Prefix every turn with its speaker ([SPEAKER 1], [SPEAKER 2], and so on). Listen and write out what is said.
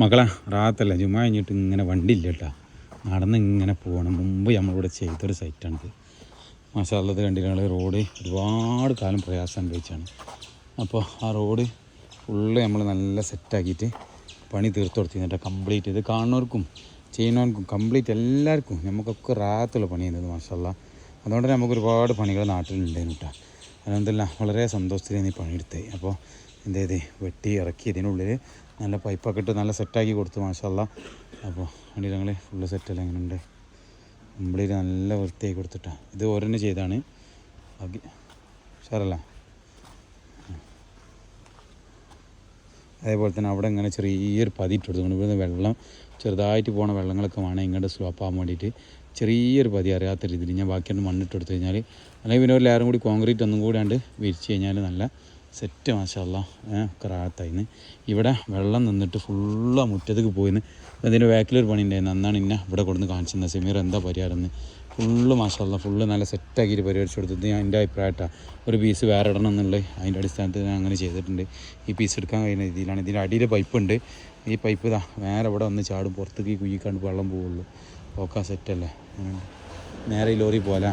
[SPEAKER 1] മകളെ റാത്തല്ല ചുമ്മാ കഴിഞ്ഞിട്ട് ഇങ്ങനെ വണ്ടി ഇല്ല കേട്ടോ നടന്ന് ഇങ്ങനെ പോകണം മുമ്പ് നമ്മളിവിടെ ചെയ്തൊരു സൈറ്റാണിത്. മാഷാള്ളത് കാണി റോഡ് ഒരുപാട് കാലം പ്രയാസം അനുഭവിച്ചാണ്. അപ്പോൾ ആ റോഡ് ഫുള്ള് നമ്മൾ നല്ല സെറ്റാക്കിയിട്ട് പണി തീർത്ത് കൊടുത്തിരുന്നിട്ട് കംപ്ലീറ്റ്. ഇത് കാണുന്നവർക്കും ചെയ്യുന്നവർക്കും കംപ്ലീറ്റ് എല്ലാവർക്കും. നമുക്കൊക്കെ റാത്തുള്ള പണി ചെയ്യുന്നത് മാഷല്ല അതുകൊണ്ട് തന്നെ നമുക്ക് ഒരുപാട് പണികൾ നാട്ടിലുണ്ടായിരുന്നു കേട്ടോ അതുകൊണ്ടല്ല വളരെ സന്തോഷത്തിലാണ് ഈ പണിയെടുത്തത് അപ്പോൾ എന്ത് ചെയ്ത്? വെട്ടി ഇറക്കി ഇതിനുള്ളിൽ നല്ല പൈപ്പൊക്കെ ഇട്ട് നല്ല സെറ്റാക്കി കൊടുത്തു മാഷല്ല അപ്പോൾ വണ്ടി ഞങ്ങൾ ഫുള്ള് സെറ്റല്ല അങ്ങനെ ഉണ്ട്. കംപ്ലീറ്റ് നല്ല വൃത്തിയായി കൊടുത്തിട്ടാണ് ഇത് ഓരോന്ന് ചെയ്താണ് ബാക്കി ഉഷാറല്ല? അതേപോലെ തന്നെ അവിടെ ഇങ്ങനെ ചെറിയൊരു പതി ഇട്ട് കൊടുത്തു ഇവിടുന്ന് വെള്ളം ചെറുതായിട്ട് പോണ വെള്ളങ്ങളൊക്കെ വേണം ഇങ്ങോട്ട് സ്ലോപ്പ് ആകാൻ വേണ്ടിയിട്ട്. ചെറിയൊരു പതി അറിയാത്ത രീതിയിൽ ഞാൻ ബാക്കിയൊന്ന് മണ്ണിട്ട് കൊടുത്തു കഴിഞ്ഞാൽ അല്ലെങ്കിൽ പിന്നെ ഒരു ലെയറും കൂടി കോൺക്രീറ്റ് ഒന്നും കൂടാണ്ട് വിരിച്ച് കഴിഞ്ഞാൽ നല്ല സെറ്റ് മാഷല്ല. ക്രാത്തായിന്ന് ഇവിടെ വെള്ളം നിന്നിട്ട് ഫുള്ള് മുറ്റത്തേക്ക് പോയിന്ന് അതിന്റെ ബാക്കിലൊരു പണി ഉണ്ടായിരുന്നു അന്നാണ് ഇന്നെ ഇവിടെ കൊടുന്ന് കാണിച്ചിരുന്നത് സെമീർ എന്താ പരിഹാരം എന്ന് ഫുള്ള് മാഷല്ല ഫുള്ള് നല്ല സെറ്റാക്കിയിട്ട് പരിഹരിച്ച് കൊടുത്തത് ഞാൻ എന്റെ അഭിപ്രായമായിട്ടാണ് ഒരു പീസ് വേറെ ഇടണം എന്നുള്ളത് അതിന്റെ അടിസ്ഥാനത്തിൽ ഞാൻ അങ്ങനെ ചെയ്തിട്ടുണ്ട്. ഈ പീസ് എടുക്കാൻ കഴിയുന്ന രീതിയിലാണ്. ഇതിന്റെ അടിയിൽ പൈപ്പ് ഉണ്ട് ഈ പൈപ്പ് ഇതാ നേരെ ഇവിടെ വന്ന് ചാടും. പുറത്തേക്ക് കുഴിക്കാണ്ട് വെള്ളം പോവുള്ളൂ. ഓക്കെ സെറ്റല്ലേ. നേരെ ഈ ലോറി പോലെ